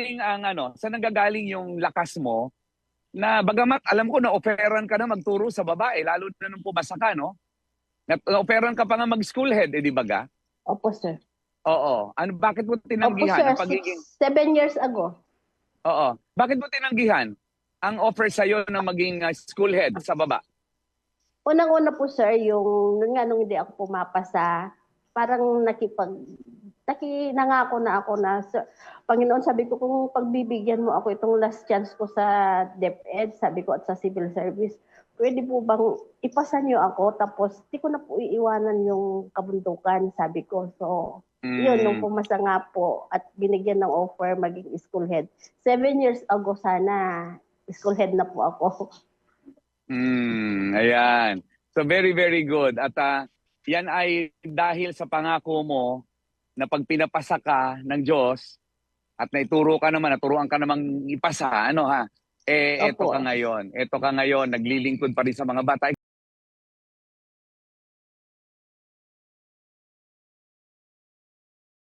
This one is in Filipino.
nanggagaling ang ano? Saan nanggagaling yung lakas mo? Na bagamat alam ko na offeran ka na magturo sa babae, lalo na nung pumasa ka, no? Na-offeran ka pa nga mag-school head, eh, di ba ga? Opo, sir. Oo. Ano, bakit mo Opo, tinanggihan sir. ang pagiging... Seven years ago. Oo. Bakit mo tinanggihan ang offer sa'yo na maging uh, school head sa baba? Unang-una po, sir, yung nung nga nung hindi ako pumapasa, parang nakipag naki nangako na ako na sir, Panginoon sabi ko kung pagbibigyan mo ako itong last chance ko sa DepEd sabi ko at sa civil service pwede po bang ipasa niyo ako tapos di ko na po iiwanan yung kabundukan sabi ko so Mm. yun nung pumasa nga po at binigyan ng offer maging school head seven years ago sana school head na po ako Mm, ayan. So very, very good. At ah, yan ay dahil sa pangako mo na pag pinapasa ka ng Diyos at naituro ka naman, naturuan ka namang ipasa, ano ha? Eh, eto Opo. ka ngayon. Eto ka ngayon, naglilingkod pa rin sa mga bata.